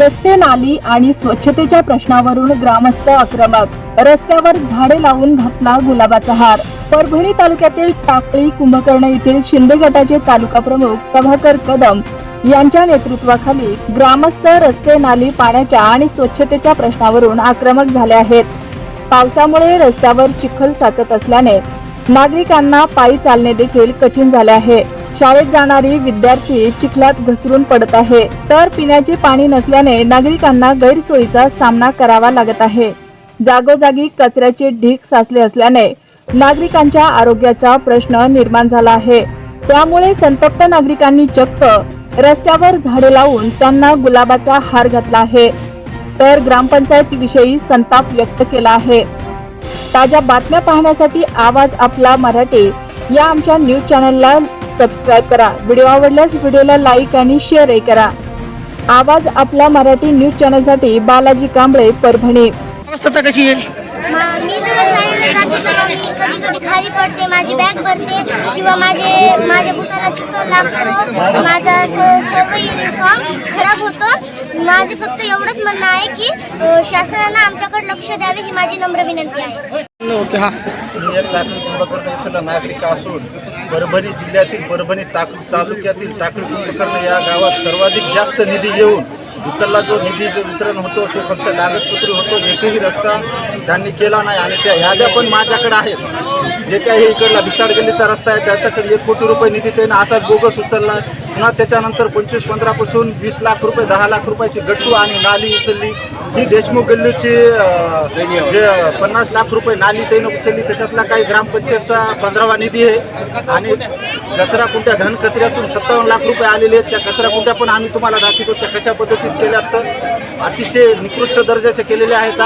रस्ते नाली आणि स्वच्छतेच्या प्रश्नावरून ग्रामस्थ आक्रमक. रस्त्यावर झाडे लावून घातला गुलाबाचा हार. परभणी तालुक्यातील टाकळी कुंभकर्ण येथील शिंदे गटाचे तालुका प्रमुख प्रभाकर कदम यांच्या नेतृत्वाखाली ग्रामस्थ रस्ते नाली पाण्याच्या आणि स्वच्छतेच्या प्रश्नावरून आक्रमक झाले आहेत. पावसामुळे रस्त्यावर चिखल साचत असल्याने नागरिकांना पायी चालणे देखील कठीण झाले आहे. शाळेत जाणारी विद्यार्थी चिखलात घसरून पडत आहे. तर पिण्याचे पाणी नसल्याने नागरिकांना गैरसोयीचा सामना करावा लागत आहे. जागोजागी कचऱ्याचे ढीग साचले असल्याने नागरिकांच्या आरोग्याचा प्रश्न निर्माण झाला आहे. त्यामुळे संतप्त नागरिकांनी चक्क रस्त्यावर झाडे लावून त्यांना गुलाबाचा हार घातला आहे. तर ग्रामपंचायतीविषयी संताप व्यक्त केला आहे. ताज्या बातम्या पाहण्यासाठी आवाज आपला मराठी. या आमच्या न्यूज चॅनलला सबस्क्राईब करा. व्हिडिओ आवडल्यास व्हिडिओला लाईक आणि शेअरही करा. आवाज आपला मराठी न्यूज चॅनलसाठी बालाजी कांबळे परभणी. अवस्था कशी आहे? मा- शाळेला जाते पडते माझी बॅग भरते किंवा माझे माझ्या बुटाला चिखल लागतो. माझा सर्व युनिफॉर्म खराब होतो. माझं फक्त एवढंच म्हणणं आहे की शासनानं आमच्याकडे लक्ष द्यावे ही माझी नम्र विनंती आहे. मी एक कुंभकर्ण नागरिक असून परभणी जिल्ह्यातील परभणी ताक तालुक्यातील टाकळी कुंभकर्ण या गावात सर्वाधिक जास्त निधी येऊन इकडला जो निधी जो वितरण होतो ते फक्त कागदपत्र होतो एकही रस्ता त्यांनी केला नाही आणि त्या याद्या पण माझ्याकडे आहेत. जे काही इकडला भिसाड गल्लीचा रस्ता आहे त्याच्याकडे एक कोटी रुपये निधी त्यानं असाच बोगस उचलला. पुन्हा त्याच्यानंतर पंचवीस पंधरापासून वीस लाख रुपये दहा लाख रुपयाची गट्टू आणि नाली उचलली. ही देशमुख गल्लीची जे पन्नास लाख रुपये नाली त्यानं उचलली त्याच्यातला काही ग्रामपंचायतचा पंधरावा निधी आहे. आणि कचरा कुंट्या घन कचऱ्यातून सत्तावन्न लाख रुपये आलेले आहेत. त्या कचरा कुंट्या पण आम्ही तुम्हाला दाखवतो. त्या कशा पद्धतीत केल्या तर अतिशय निकृष्ट दर्जाच्या केलेल्या आहेत.